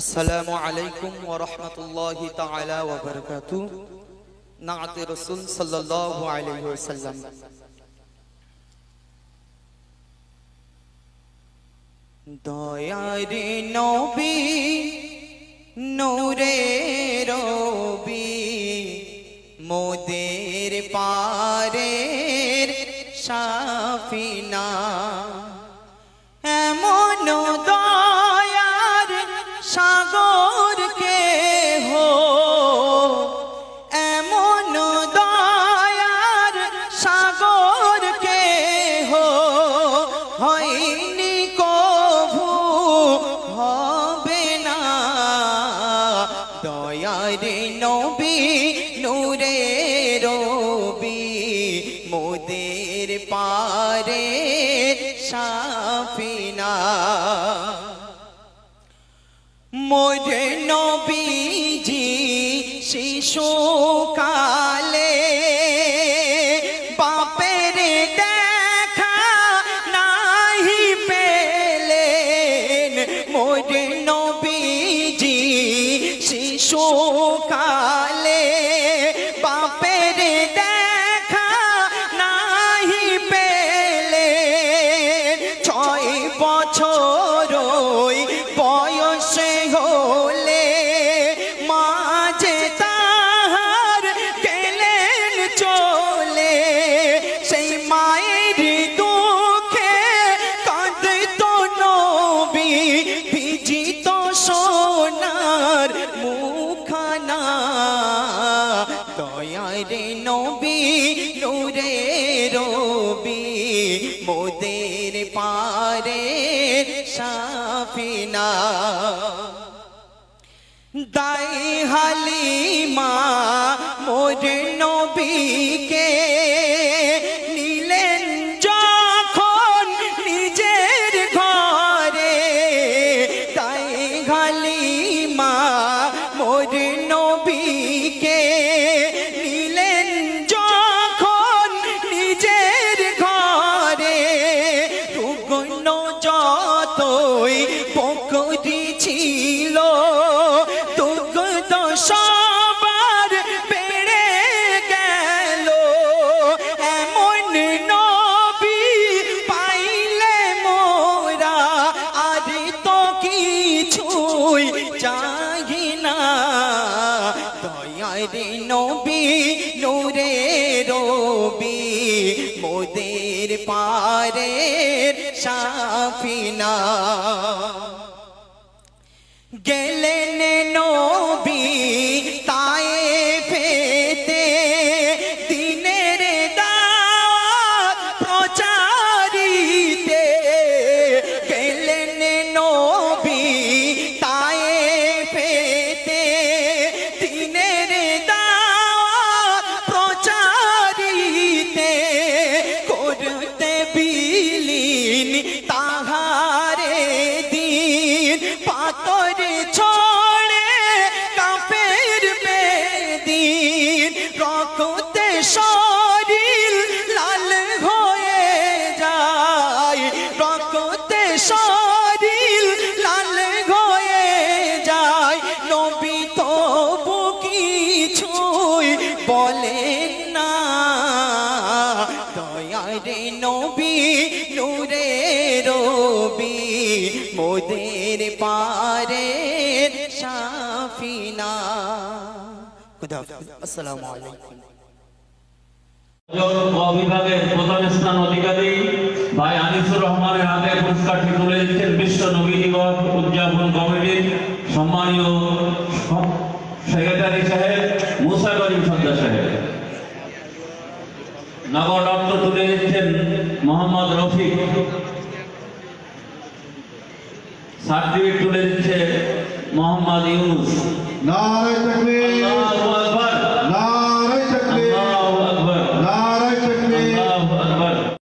আসসালামু আলাইকুম ওয়া রাহমাতুল্লাহি তাআলা ওয়া বারাকাতু নাআতে রাসূল সাল্লাল্লাহু আলাইহি ওয়াসাল্লাম। দয়ার নবী নূরে রবি, মোদের পারের সাফিনা দয়ার নবী নূরে রবি মোদের পারে সাফিনা। মোর নবীজি শিশু কালে কালে বাপের দেখা নাহি পেলে ছয় বছর রবি মোদের পারে সাফিনা। দাই হালিমা মোর নবীকে দয়ার নবী নূরে রবি মোদের পারে সাফিনা। গেলেন নবী acto মোদের পারে সাফিনা। খুদা আসসালামু আলাইকুম। প্রথম স্থান অধিকারী ভাই আনিসুর রহমানের হাতে পুরস্কারটি তুলে দিচ্ছেন বিশ্ব নবী দিবস উদযাপন কমিটির সম্মানীয় সেক্রেটারি সাহেব মুসা করিম সর্দার সাহেব। নগর ডক্টর তুলে দিচ্ছেন মোহাম্মদ রফিক। সার্টিফিকেট তুলে দিচ্ছে মোহাম্মদ ইউনুস। আকবার